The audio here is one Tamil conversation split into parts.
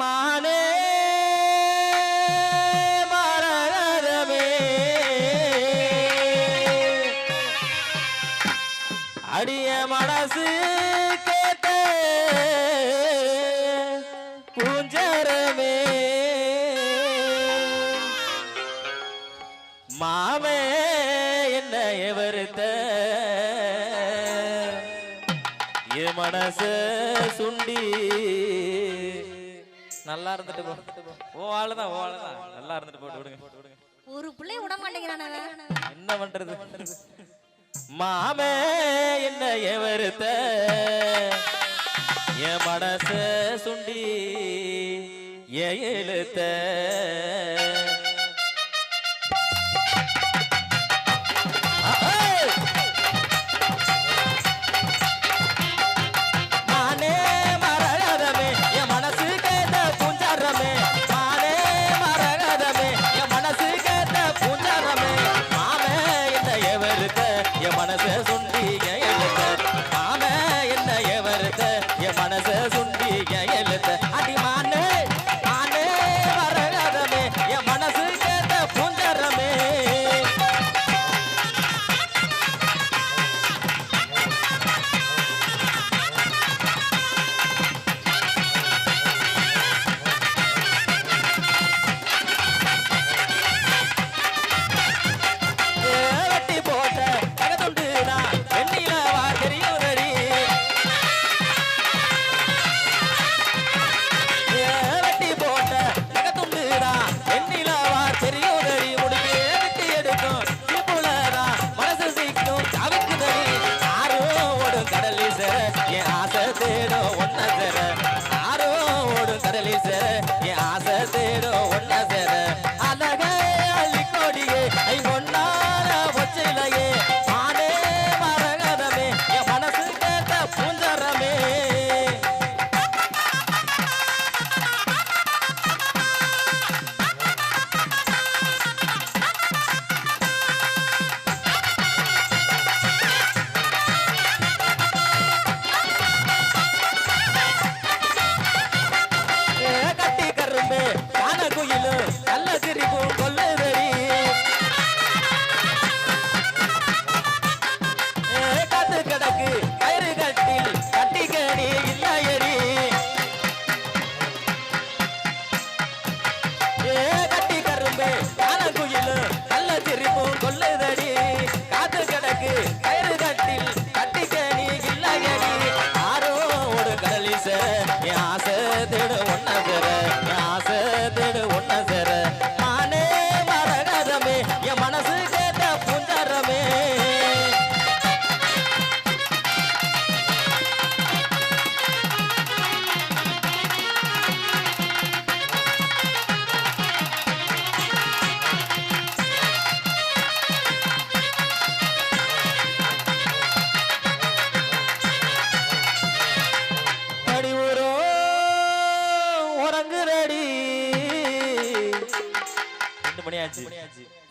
மானே மரகதமே அடிய மனசு கேட்ட பூஞ்சரமே. மாமே என்ன எவருத்த? என் மனச சுண்டி நல்லா இருந்துட்டு போ. ஓ ஆளுதான் ஓ ஆளுதான் நல்லா இருந்துட்டு போட்டு விடுங்க. ஒரு பிள்ளை விட மாட்டேங்கிறானவ என்ன பண்றது? மாமே என்ன எவருத்த? என் மனச சுண்டி எழுத்த?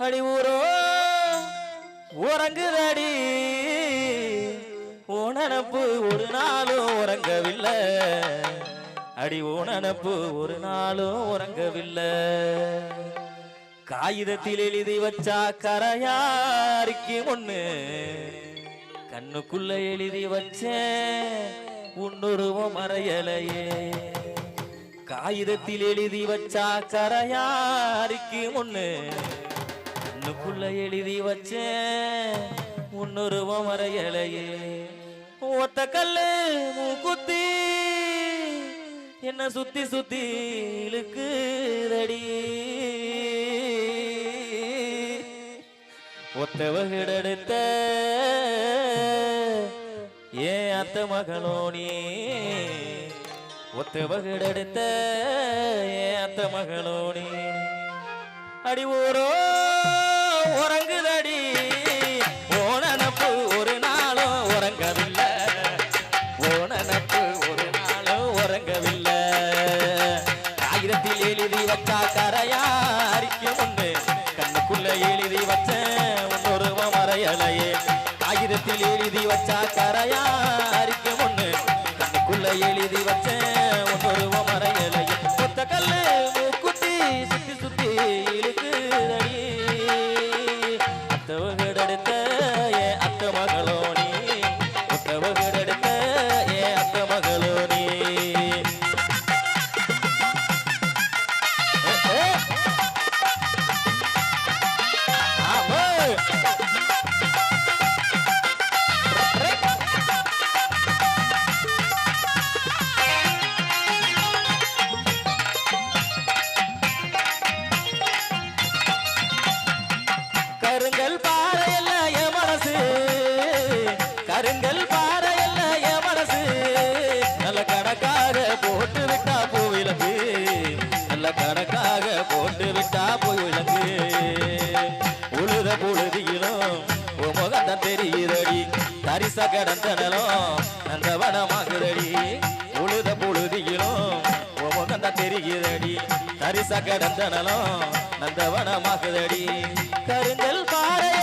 அடி ஊரோ உறங்குதடி. உணனப்பு ஒரு நாளும் உறங்கவில்லை. அடி உணனப்பு ஒரு நாளும் உறங்கவில்லை. காகிதத்தில் எழுதி வச்சா கரையாரிக்கு ஒண்ணு. கண்ணுக்குள்ள எழுதி வச்சேன் உன்னுருவம் மறையலையே. காகிதத்தில் எழுதி வச்சா கரையாரிக்கு முன்னு கண்ணுக்குள்ள எழுதி வச்சேன். உன்னுருவம் மறையலையே ஒத்த கல்லு மூக்குத்தி. என்ன சுத்தி சுத்தி இழுக்குதடி. ஒத்தவகிடடுத்த ஏன் அத்த மகளோனி ஒத்தவகிடடுத்த ஏன் அத்த மகளோனி அடி ஊரோ உறங்குதடி. ஓனனப்பு ஒரு நாளும் உறங்கவில்லை. ஓனனப்பு ஒரு நாளும் உறங்கவில்லை. ஆயிரத்தில் எழுதி வச்சா கரையா அரிக்க முன்னு கண்ணுக்குள்ள எழுதி வச்ச உன்னொருவ மறையலையே. ஆயிரத்தில் எழுதி வச்சா கரையா அரிக்க முன்னு கண்ணுக்குள்ள எழுதி வச்ச உன்னொருவ மறையலையே. கொத்த கல்லு மூக்குத்தி சுத்தி சுத்தி தரிச கடந்தனலும் நந்தவனமாகுதடி உழுத புழுதியிலும் உமகந்த தெரிகிறடி. தெரியுதடி தரிச கடந்தனலும் நந்தவனமாகுதடி கருங்கல் பாறையல்ல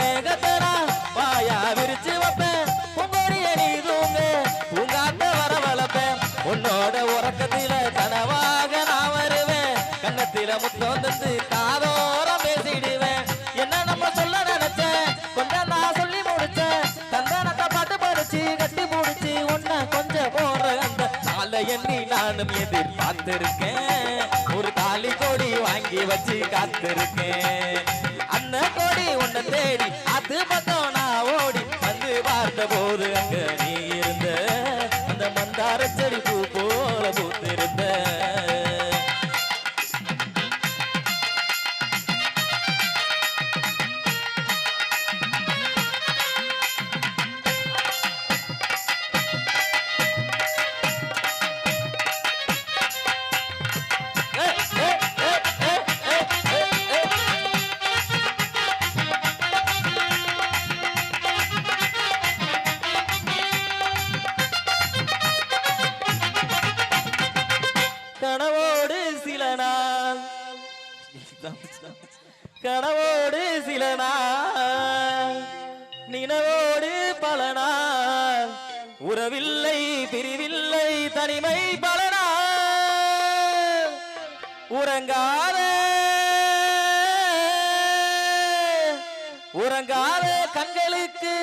மேகத்தரா வாயா விரிச்சு வைப்பேன். பொங்கோடிய நீ தூங்க வர வளர்ப்பேன் உன்னோட உறக்கத்தில கனவாக நான் வருவேன். கண்ணத்தில முத்தம் தந்து காதோரம் பேசிடுவேன். என்ன நம்ம சொல்ல நினைச்சேன்? கொஞ்சம் நான் சொல்லி முடிச்சேன். தந்தானத்தை பாட்டு படிச்சு கட்டி முடிச்சு உன்ன கொஞ்சம் போற அந்த நாளை எண்ணி நானும் எதிர்பார்த்திருக்கேன். ஒரு தாலி கோடி வாங்கி வச்சு காத்திருக்கேன். தேடி அது பக்கம் நான் ஓடி வந்து பார்த்த போது அங்கே கனவோடு சில நாள் நினவோடு பல நாள் உறவில்லை பிரிவில்லை தனிமை பல நாள் உறங்காத உறங்காத கண்களுக்கு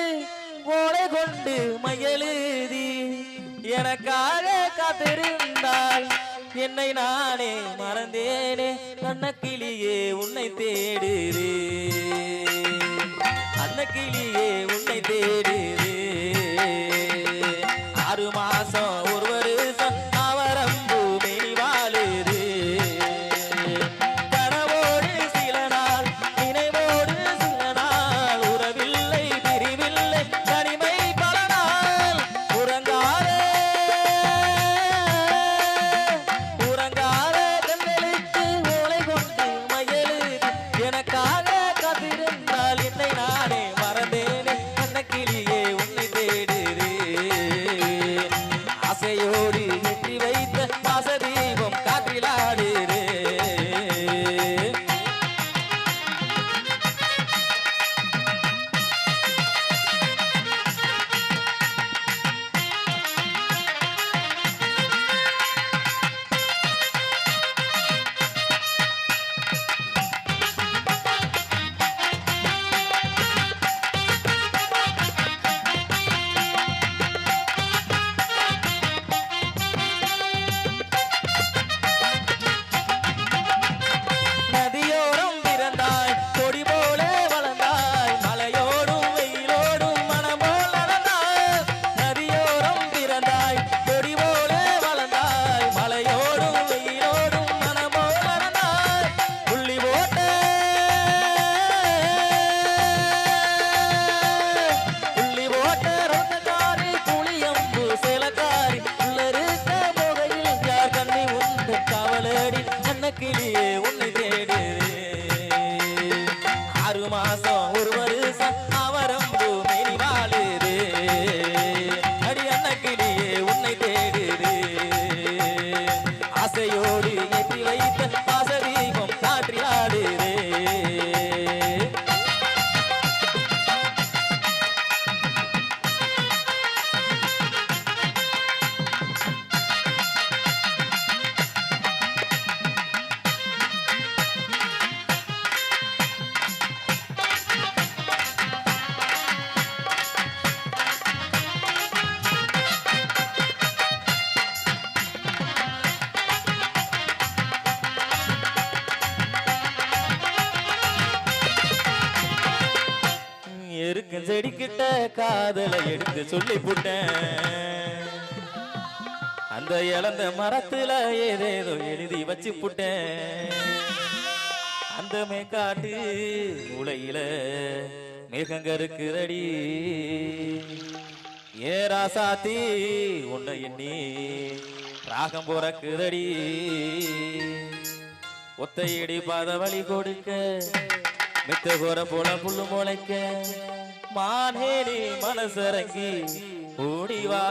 ஓலை கொண்டு மயலுதி எனக்காக காத்திருந்தாள் என்னை நானே மறந்தேனே. அன்னக்கிளியே உன்னை தேடுதே. அன்னக்கிளியே உன்னை தேடுதே. ஆறு மாசம் செடிக்கிட்ட காதலை எடுத்து சொல்லி புட்டேன். அந்த இழந்த மரத்துல ஏதேதோ எழுதி வச்சு புட்டேன். அந்த மேக்காட்டு உலையில மேகங்க இருக்குதடி ஏ ராசாத்தி உன்னை எண்ணி ராகம் பிறக்குதடி. ஒத்தையடி பாத வழி கொடுக்க மித்த போற போல புல்லு முளைக்க மானேனே மனசரங்கி ஓடிவா.